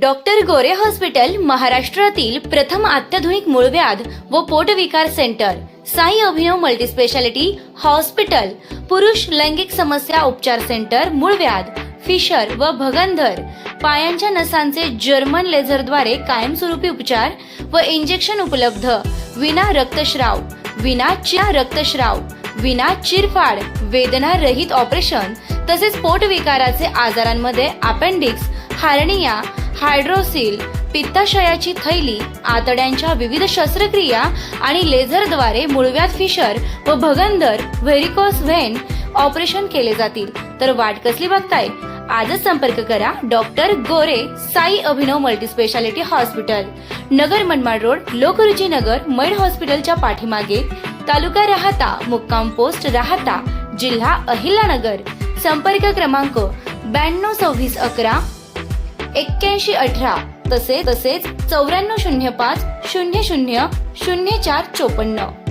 Doctor गोरे hospital महाराष्ट्रातील प्रथम अत्याधुनिक मूळव्याध व पोटविकार centre. Sai Abhinav multispeciality hospital. पुरुष लैंगिक समस्या उपचार सेंटर मूळव्याध फिशर व भगंधर. पायांच्या नसांचे जर्मन लेझरद्वारे कायमस्वरूपी उपचार व इंजेक्शन उपलब्ध. विना रक्तस्राव विना चिरा रक्तस्राव विना चिरफाड वेदना रहित ऑपरेशन तसेच पोटविकाराचे आजारांमध्ये अपेंडिक्स हार्निया हायड्रोसिल पित्ताशयाची थैली आतड्यांच्या विविध शस्त्रक्रिया आणि लेझरद्वारे मुळव्यात फिशर व भगंदर व्हेरिकोस व्हेन ऑपरेशन केले जातील. तर वाट कसली बघताय? आजच संपर्क करा doctor Gore Sai Abhinav multispeciality hospital. Nagar Manmad road Lokruchi Nagar मैड हॉस्पिटलच्या पाठीमागे. तालुका राहता मुक्काम पोस्ट राहता जिल्हा अहिल्यानगर. संपर्क क्रमांक ब्याण्णव सव्वीस अकरा एक्क्याऐंशी अठरा. तसे तसेच चौऱ्याण्णव शून्य पाच शून्य शून्य शून्य चार चोपन्न.